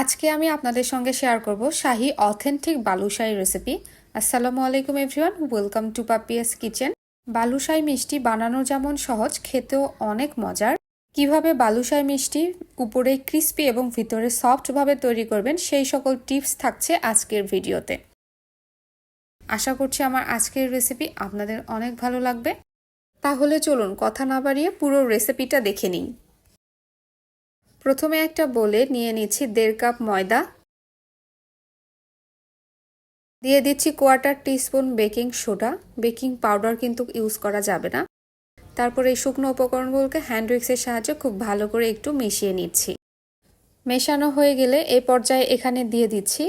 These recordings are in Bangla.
আজকে আমি আপনাদের সঙ্গে শেয়ার করব শাহি অথেন্টিক বালুশাহি রেসিপি আসসালামু আলাইকুম everyone welcome to Papiya's kitchen balushahi মিষ্টি বানানো যেমন সহজ, খেতেও অনেক মজার। কীভাবে বালুশাহি মিষ্টি উপরে ক্রিস্পি এবং ভিতরে সফটভাবে তৈরি করবেন, সেই সকল টিপস থাকছে আজকের ভিডিওতে। আশা করছি আমার আজকের রেসিপি আপনাদের অনেক ভালো লাগবে। তাহলে চলুন কথা না বাড়িয়ে পুরো রেসিপিটা দেখে নিই। প্রথমে একটা বলে নিয়ে নিচ্ছি দেড় কাপ ময়দা। দিয়ে দিচ্ছি quarter teaspoon baking soda baking powder কিন্তু ইউজ করা যাবে না। তারপর এই শুকনো উপকরণগুলোকে হ্যান্ড উইক্সের সাহায্যে খুব ভালো করে একটু মিশিয়ে নিচ্ছি। মেশানো হয়ে গেলে এই পর্যায়ে এখানে দিয়ে দিচ্ছি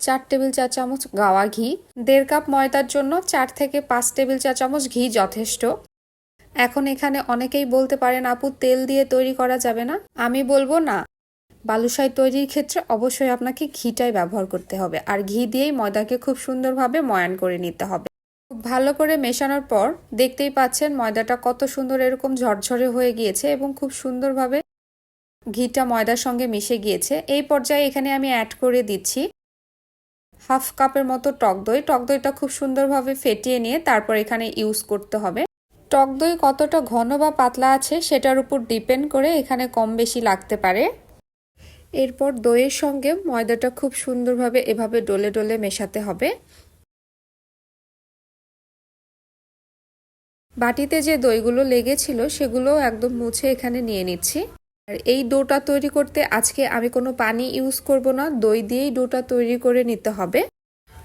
চার টেবিল চা চামচ গাওয়া ঘি। দেড় কাপ ময়দার জন্য চার থেকে পাঁচ টেবিল চা চামচ ঘি যথেষ্ট। এখন এখানে অনেকেই বলতে পারেন, আপু, তেল দিয়ে তৈরি করা যাবে না? আমি বলব, না। বালুশাই তৈরির ক্ষেত্রে অবশ্যই আপনাকে ঘিটাই ব্যবহার করতে হবে। আর ঘি দিয়েই ময়দাকে খুব সুন্দরভাবে ময়ান করে নিতে হবে। খুব ভালো করে মেশানোর পর দেখতেই পাচ্ছেন ময়দাটা কত সুন্দর এরকম ঝরঝরে হয়ে গিয়েছে এবং খুব সুন্দরভাবে ঘিটা ময়দার সঙ্গে মিশে গিয়েছে। এই পর্যায়ে এখানে আমি অ্যাড করে দিচ্ছি হাফ কাপের মতো টক দই। টক দইটা খুব সুন্দরভাবে ফেটিয়ে নিয়ে তারপর এখানে ইউজ করতে হবে। টক দই কতটা ঘন বা পাতলা আছে সেটার উপর ডিপেন্ড করে এখানে কম বেশি লাগতে পারে। এরপর দইয়ের সঙ্গে ময়দাটা খুব সুন্দরভাবে এভাবে ডলে ডলে মেশাতে হবে। বাটিতে যে দইগুলো লেগেছিল সেগুলো একদম মুছে এখানে নিয়ে নিচ্ছি। আর এই ডোটা তৈরি করতে আজকে আমি কোনো পানি ইউজ করব না, দই দিয়েই ডোটা তৈরি করে নিতে হবে।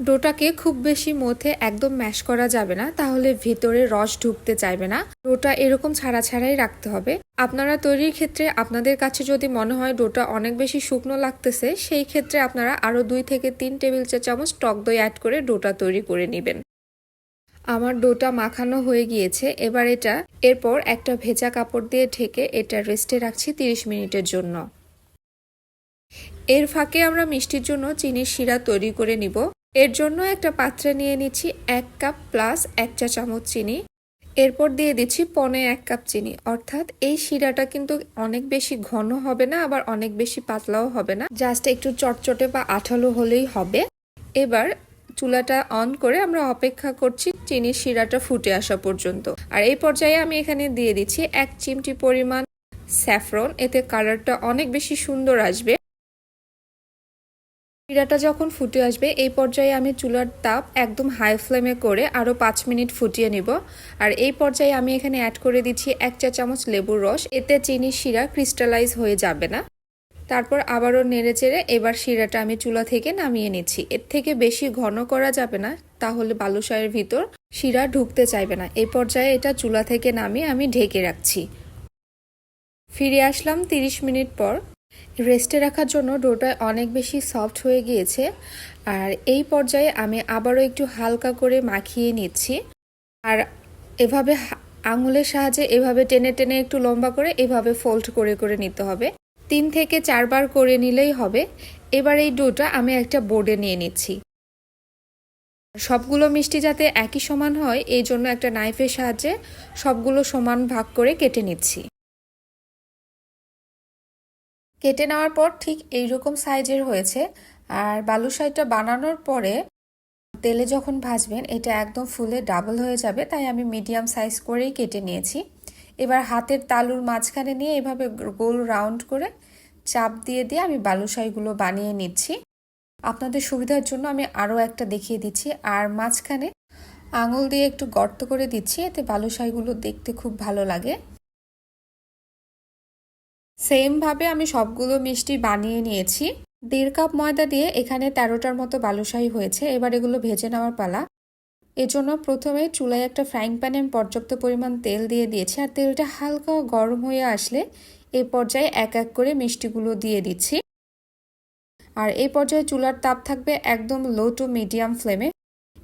ডোটাকে খুব বেশি মধ্যে একদম ম্যাশ করা যাবে না, তাহলে ভিতরে রস ঢুকতে চাইবে না। ডোটা এরকম ছাড়া ছাড়াই রাখতে হবে। আপনারা তৈরির ক্ষেত্রে আপনাদের কাছে যদি মনে হয় ডোটা অনেক বেশি শুকনো লাগতেছে, সেই ক্ষেত্রে আপনারা আরও দুই থেকে তিন টেবিল চা চামচ টক দই অ্যাড করে ডোটা তৈরি করে নেবেন। আমার ডোটা মাখানো হয়ে গিয়েছে, এবার এটা, এরপর একটা ভেজা কাপড় দিয়ে ঢেকে এটা রেস্টে রাখছি তিরিশ মিনিটের জন্য। এর ফাঁকে আমরা মিষ্টির জন্য চিনির শিরা তৈরি করে নিব। এর জন্য একটা পাত্রে নিয়ে নিচ্ছি এক কাপ প্লাস এক চা চামচ চিনি। এরপর দিয়ে দিচ্ছি পনে এক কাপ চিনি। অর্থাৎ এই শিরাটা কিন্তু অনেক বেশি ঘন হবে না, আবার অনেক বেশি পাতলাও হবে না। জাস্ট একটু চটচটে বা আঠালো হলেই হবে। এবার চুলাটা অন করে আমরা অপেক্ষা করছি চিনির শিরাটা ফুটে আসা পর্যন্ত। আর এই পর্যায়ে আমি এখানে দিয়ে দিচ্ছি এক চিমটি পরিমাণ স্যাফরন। এতে কালারটা অনেক বেশি সুন্দর আসবে। শিরাটা যখন ফুটে আসবে, এই পর্যায়ে আমি চুলার তাপ একদম হাই ফ্লেমে করে আরও পাঁচ মিনিট ফুটিয়ে নিব। আর এই পর্যায়ে আমি এখানে অ্যাড করে দিচ্ছি এক চা চামচ লেবুর রস। এতে চিনির শিরা ক্রিস্টালাইজ হয়ে যাবে না। তারপর আবারও নেড়ে চেড়ে এবার শিরাটা আমি চুলা থেকে নামিয়ে নিচ্ছি। এর থেকে বেশি ঘন করা যাবে না, তাহলে বালুশাহের ভিতর শিরা ঢুকতে চাইবে না। এই পর্যায়ে এটা চুলা থেকে নামিয়ে আমি ঢেকে রাখছি। ফিরে আসলাম তিরিশ মিনিট পর। রেস্টে রাখার জন্য ডোটা অনেক বেশি সফট হয়ে গিয়েছে। আর এই পর্যায়ে আমি আবারও একটু হালকা করে মাখিয়ে নিচ্ছি। আর এভাবে আঙুলের সাহায্যে এভাবে টেনে টেনে একটু লম্বা করে এভাবে ফোল্ড করে করে নিতে হবে। তিন থেকে চারবার করে নিলেই হবে। এবার এই ডোটা আমি একটা বোর্ডে নিয়ে নিচ্ছি। সবগুলো মিষ্টি যাতে একই সমান হয়, এই জন্য একটা নাইফের সাহায্যে সবগুলো সমান ভাগ করে কেটে নিচ্ছি। কেটে নেওয়ার পর ঠিক এই রকম সাইজের হয়েছে। আর বালুশাইটা বানানোর পরে তেলে যখন ভাজবেন, এটা একদম ফুলে ডাবল হয়ে যাবে, তাই আমি মিডিয়াম সাইজ করেই কেটে নিয়েছি। এবার হাতের তালুর মাঝখানে নিয়ে এভাবে গোল রাউন্ড করে চাপ দিয়ে দিয়ে আমি বালুশাইগুলো বানিয়ে নিচ্ছি। আপনাদের সুবিধার জন্য আমি আরও একটা দেখিয়ে দিচ্ছি। আর মাঝখানে আঙুল দিয়ে একটু গর্ত করে দিচ্ছি, এতে বালুশাইগুলো দেখতে খুব ভালো লাগে। সেমভাবে আমি সবগুলো মিষ্টি বানিয়ে নিয়েছি। দেড় কাপ ময়দা দিয়ে এখানে তেরোটার মতো বালুশাহী হয়েছে। এবার এগুলো ভেজে নেওয়ার পালা। এজন্য প্রথমে চুলায় একটা ফ্রাইং প্যানে পর্যাপ্ত পরিমাণ তেল দিয়ে দিয়েছি আর তেলটা হালকা গরম হয়ে আসলে এ পর্যায়ে এক এক করে মিষ্টিগুলো দিয়ে দিচ্ছি। আর এই পর্যায়ে চুলার তাপ থাকবে একদম লো টু মিডিয়াম ফ্লেমে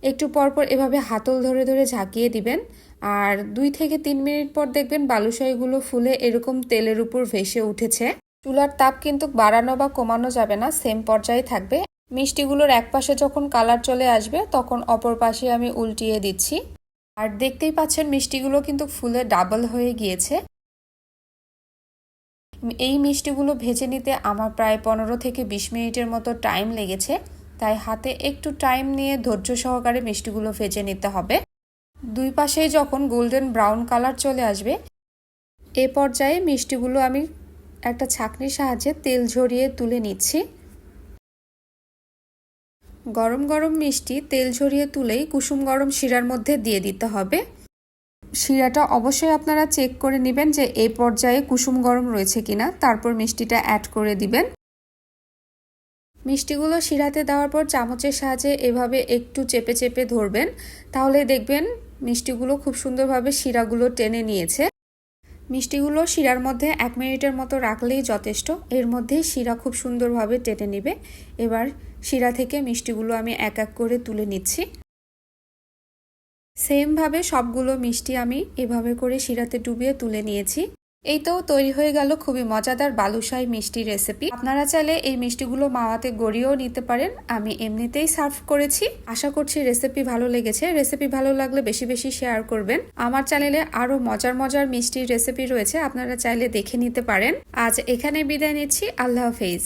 একটু পরপর এভাবে হাতল ধরে ধরে ঝাঁকিয়ে দিবেন। আর দুই থেকে তিন মিনিট পর দেখবেন বালুশাহিগুলো ফুলে এরকম তেলের উপর ভেসে উঠেছে। চুলার তাপ কিন্তু বাড়ানো বা কমানো যাবে না সেম পর্যায়ে থাকবে। মিষ্টিগুলোর এক পাশে যখন কালার চলে আসবে, তখন অপর পাশে আমি উল্টিয়ে দিচ্ছি। আর দেখতেই পাচ্ছেন মিষ্টিগুলো কিন্তু ফুলে ডাবল হয়ে গিয়েছে। এই মিষ্টিগুলো ভেজে নিতে আমার প্রায় পনেরো থেকে বিশ মিনিটের মতো টাইম লেগেছে। তাই হাতে একটু টাইম নিয়ে ধৈর্য সহকারে মিষ্টিগুলো ভেজে নিতে হবে। দুই পাশেই যখন গোল্ডেন ব্রাউন কালার চলে আসবে, এ পর্যায়ে মিষ্টিগুলো আমি একটা ছাকনির সাহায্যে তেল ঝরিয়ে তুলে নিচ্ছি। গরম গরম মিষ্টি তেল ঝরিয়ে তুলেই কুসুম গরম শিরার মধ্যে দিয়ে দিতে হবে। শিরাটা অবশ্যই আপনারা চেক করে নেবেন যে এই পর্যায়ে কুসুম গরম রয়েছে কিনা, তারপর মিষ্টিটা অ্যাড করে দিবেন। মিষ্টিগুলো শিরাতে দেওয়ার পর চামচের সাহায্যে এভাবে একটু চেপে চেপে ধরবেন, তাহলে দেখবেন মিষ্টিগুলো খুব সুন্দরভাবে শিরাগুলো টেনে নিয়েছে। মিষ্টিগুলো শিরার মধ্যে এক মিনিটের মতো রাখলেই যথেষ্ট। এর মধ্যে শিরা খুব সুন্দরভাবে টেনে নেবে। এবার শিরা থেকে মিষ্টিগুলো আমি এক এক করে তুলে নিচ্ছি। সেমভাবে সবগুলো মিষ্টি আমি এভাবে করে শিরাতে ডুবিয়ে তুলে নিয়েছি। এই তো তৈরি হয়ে গেল খুবই মজাদার বালুশাই মিষ্টি রেসিপি আপনারা চাইলে এই মিষ্টিগুলো মাওয়াতে গড়িয়েও নিতে পারেন। আমি এমনিতেই সার্ভ করেছি। আশা করছি রেসিপি ভালো লেগেছে। রেসিপি ভালো লাগলে বেশি বেশি শেয়ার করবেন। আমার চ্যানেলে আরও মজার মজার মিষ্টির রেসিপি রয়েছে। আপনারা চাইলে দেখে নিতে পারেন। আজ এখানে বিদায় নিচ্ছি। আল্লাহ হাফেজ।